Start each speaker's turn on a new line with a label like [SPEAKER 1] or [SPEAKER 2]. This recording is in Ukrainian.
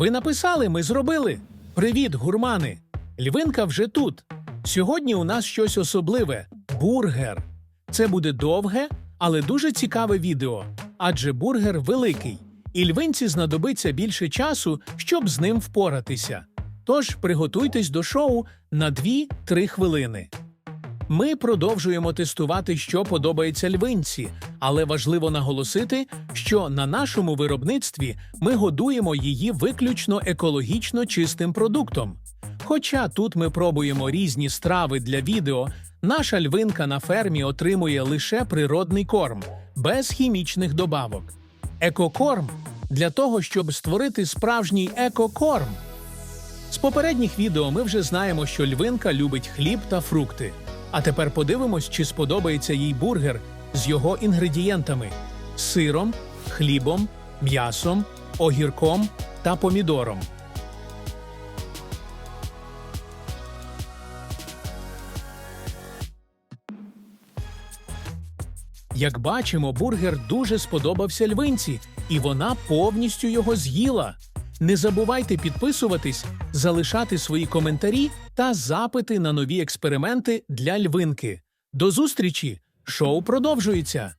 [SPEAKER 1] Ви написали, ми зробили. Привіт, гурмани! Львинка вже тут. Сьогодні у нас щось особливе бургер. Це буде довге, але дуже цікаве відео, адже бургер великий, і львинці знадобиться більше часу, щоб з ним впоратися. Тож приготуйтесь до шоу на 2-3 хвилини. Ми продовжуємо тестувати, що подобається львинці, але важливо наголосити, що на нашому виробництві ми годуємо її виключно екологічно чистим продуктом. Хоча тут ми пробуємо різні страви для відео, наша львинка на фермі отримує лише природний корм, без хімічних добавок. Екокорм для того, щоб створити справжній екокорм. З попередніх відео ми вже знаємо, що львинка любить хліб та фрукти. А тепер подивимось, чи сподобається їй бургер з його інгредієнтами: сиром, хлібом, м'ясом, огірком та помідором. Як бачимо, бургер дуже сподобався львинці, і вона повністю його з'їла. Не забувайте підписуватись, залишати свої коментарі та запити на нові експерименти для львинки. До зустрічі! Шоу продовжується.